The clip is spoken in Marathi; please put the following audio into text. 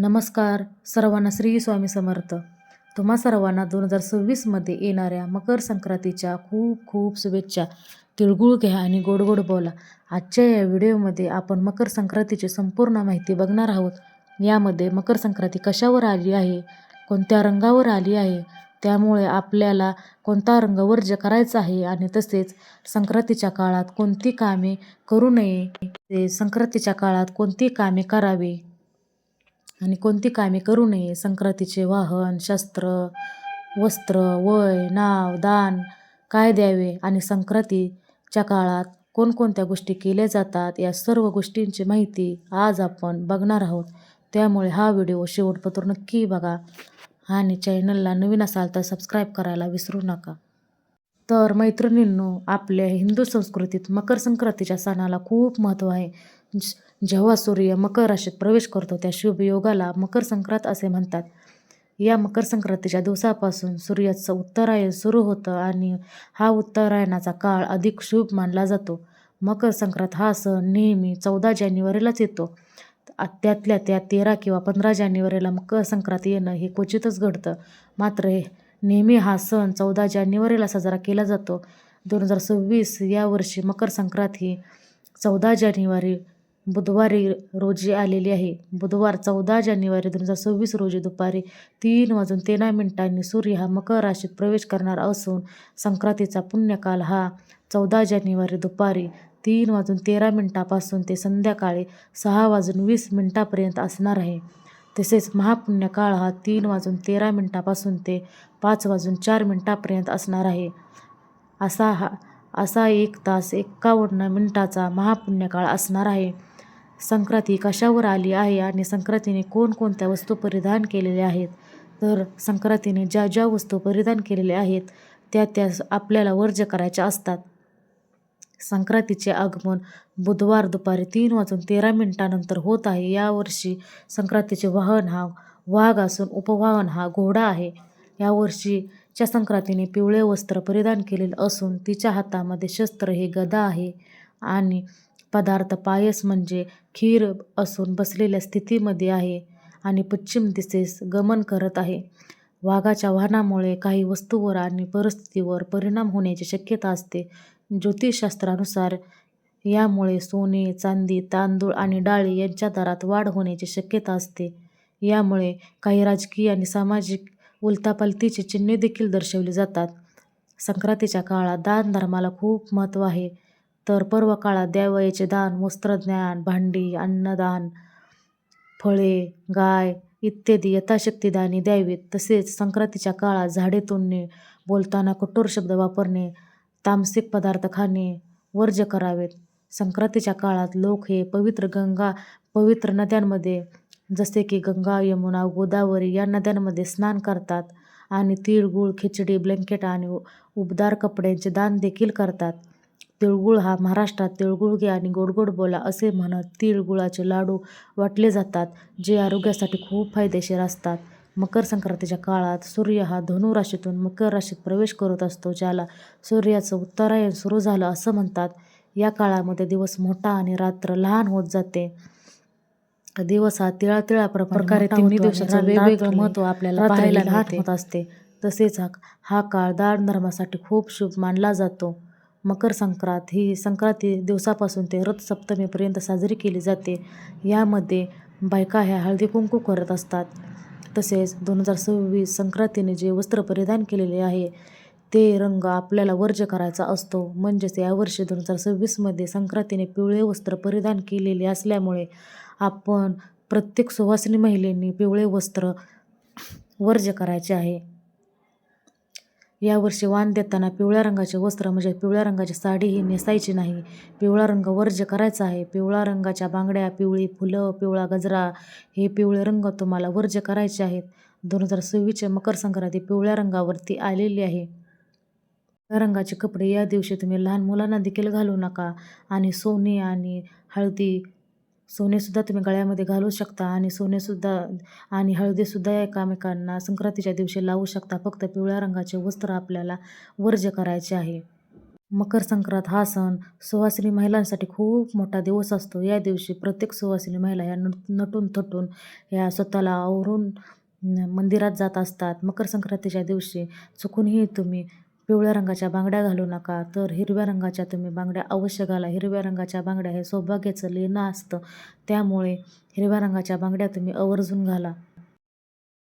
नमस्कार सर्वांना श्री स्वामी समर्थ. तुम्हा सर्वांना दोन हजार सव्वीसमध्ये येणाऱ्या मकर संक्रांतीच्या खूप खूप शुभेच्छा. तिळगुळ घ्या आणि गोड गोड बोला. आजच्या या व्हिडिओमध्ये आपण मकर संक्रांतीची संपूर्ण माहिती बघणार आहोत. यामध्ये मकर संक्रांती कशावर आली आहे? कोणत्या रंगावर आली आहे? त्यामुळे आपल्याला कोणता रंग वर्ज्य करायचा आहे आणि तसेच संक्रांतीच्या काळात कोणती कामे करू नये? संक्रांतीच्या काळात कोणती कामे करावी? आणि कोणती कामे करू नये. संक्रांतीचे वाहन शस्त्र वस्त्र वय नाव दान काय द्यावे आणि संक्रांतीच्या काळात कोणकोणत्या गोष्टी केल्या जातात या सर्व गोष्टींची माहिती आज आपण बघणार आहोत. त्यामुळे हा व्हिडिओ शेवटपत्र नक्की बघा आणि चॅनलला नवीन असाल तर सबस्क्राईब करायला विसरू नका. तर मैत्रिणींनो आपल्या हिंदू संस्कृतीत मकर संक्रांतीच्या सणाला खूप महत्त्व आहे. जेव्हा सूर्य मकर राशीत प्रवेश करतो त्या शुभ योगाला मकर संक्रांत असे म्हणतात. या मकर संक्रांतीच्या दिवसापासून सूर्याचं उत्तरायण सुरू होतं आणि हा उत्तरायणाचा काळ अधिक शुभ मानला जातो. मकर संक्रांत हा सण नेहमी चौदा जानेवारीलाच येतो. त्यातल्या त्या तेरा किंवा पंधरा जानेवारीला मकर संक्रांत येणं हे क्वचितच घडतं. मात्र हे नेहमी हा सण चौदा जानेवारीला साजरा केला जातो. दोन हजार सव्वीस या वर्षी मकर संक्रांत ही चौदा जानेवारी बुधवारी रोजी आलेली आहे. बुधवार चौदा जानेवारी दोन हजार सव्वीस रोजी दुपारी तीन वाजून तेरा मिनिटांनी सूर्य हा मकर राशीत प्रवेश करणार असून संक्रांतीचा पुण्यकाल हा चौदा जानेवारी दुपारी तीन वाजून तेरा मिनिटापासून ते संध्याकाळी सहा वाजून वीस मिनिटापर्यंत असणार आहे. तसेच महापुण्यकाळ हा तीन वाजून तेरा मिनिटापासून ते पाच वाजून चार मिनिटापर्यंत असणार आहे. असा हा असा एक तास एक्कावन्न मिनिटाचा महापुण्यकाळ असणार आहे. संक्रांती कशावर आली आहे आणि संक्रांतीने कोणकोणत्या वस्तू परिधान केलेल्या आहेत? तर संक्रांतीने ज्या ज्या वस्तू परिधान केलेल्या आहेत त्या त्या आपल्याला वर्ज्य करायच्या असतात. संक्रांतीचे आगमन बुधवार दुपारी तीन वाजून तेरा मिनिटानंतर होत आहे. यावर्षी संक्रांतीचे वाहन हा वाघ असून उपवाहन हा घोडा आहे. यावर्षीच्या संक्रांतीने पिवळे वस्त्र परिधान केलेले असून तिच्या हातामध्ये शस्त्र हे गदा आहे आणि पदार्थ पायस म्हणजे खीर असून बसलेल्या स्थितीमध्ये आहे आणि पश्चिम दिशेस गमन करत आहे. वाघाच्या वाहनामुळे काही वस्तूवर आणि परिस्थितीवर परिणाम होण्याची शक्यता असते. ज्योतिषशास्त्रानुसार यामुळे सोने चांदी तांदूळ आणि डाळी यांच्या दरात वाढ होण्याची शक्यता असते. यामुळे काही राजकीय आणि सामाजिक उलतापालतीची चिन्हे देखील दर्शवली जातात. संक्रांतीच्या काळात दान धर्माला खूप महत्त्व आहे. तर पर्व काळात द्यावयाचे दान वस्त्रज्ञान भांडी अन्नदान फळे गाय इत्यादी यथाशक्ती दाने द्यावीत. तसेच संक्रांतीच्या काळात झाडे तोडणे बोलताना कठोर शब्द वापरणे तामसिक पदार्थ खाणे वर्ज्य करावेत. संक्रांतीच्या काळात लोक हे पवित्र गंगा पवित्र नद्यांमध्ये जसे की गंगा यमुना गोदावरी या नद्यांमध्ये स्नान करतात आणि तिळगुळ खिचडी ब्लँकेट आणि उबदार कपड्यांचे दान देखील करतात. तिळगुळ हा महाराष्ट्रात तिळगुळ घ्या आणि गोड गोड बोला असे म्हणत तिळगुळाचे लाडू वाटले जातात जे आरोग्यासाठी खूप फायदेशीर असतात. मकर संक्रांतीच्या काळात सूर्य हा धनु राशीतून मकर राशीत प्रवेश करत असतो ज्याला सूर्याचं उत्तरायण सुरू झालं असं म्हणतात. या काळामध्ये दिवस मोठा आणि रात्र लहान होत जाते. दिवस हा तिळा तिळा प्रकारे तिन्ही दिवसाचं वेगवेगळं महत्त्व आपल्याला पाहायला लहान होत असते. तसेच हा काळ दान धर्मासाठी खूप शुभ मानला जातो. मकर संक्रांत ही संक्रांती दिवसापासून ते रथ सप्तमीपर्यंत साजरी केली जाते. यामध्ये बायका ह्या हळदी कुंकू करत असतात. तसेच दोन हजार सव्वीस संक्रांतीने जे वस्त्र परिधान केलेले आहे ते रंग आपल्याला वर्ज्य करायचा असतो. म्हणजेच यावर्षी दोन हजार सव्वीसमध्ये संक्रांतीने पिवळे वस्त्र परिधान केलेले असल्यामुळे आपण प्रत्येक सुवासिनी महिलेंनी पिवळे वस्त्र वर्ज्य करायचे आहे. यावर्षी वाण देताना पिवळ्या रंगाचे वस्त्र म्हणजे पिवळ्या रंगाची साडी ही नेसायची नाही. पिवळा रंग वर्ज्य करायचा आहे. पिवळ्या रंगाच्या बांगड्या पिवळी फुलं पिवळा गजरा हे पिवळे रंग तुम्हाला वर्ज्य करायचे आहेत. दोन हजार सव्वीसचे मकर संक्रांती पिवळ्या रंगावरती आलेली आहे. पिवळ्या रंगाचे कपडे या दिवशी तुम्ही लहान मुलांना देखील घालू नका. आणि सोने आणि हळदी सोनेसुद्धा तुम्ही गळ्यामध्ये घालू शकता आणि सोनेसुद्धा आणि हळदीसुद्धा एकामेकांना संक्रांतीच्या दिवशी लावू शकता. फक्त पिवळ्या रंगाचे वस्त्र आपल्याला वर्ज्य करायचे आहे. मकर संक्रांत हा सण सुवासिनी महिलांसाठी खूप मोठा दिवस असतो. या दिवशी प्रत्येक सुवासिनी महिला या नट नटून थटून या स्वतःला आवरून मंदिरात जात असतात. मकर संक्रांतीच्या दिवशी चुकूनही तुम्ही पिवळ्या रंगाच्या बांगड्या घालू नका. तर हिरव्या रंगाच्या तुम्ही बांगड्या अवश्य घाला. हिरव्या रंगाच्या बांगड्या हे सौभाग्याचं लेणं असतं. त्यामुळे हिरव्या रंगाच्या बांगड्या तुम्ही आवर्जून घाला.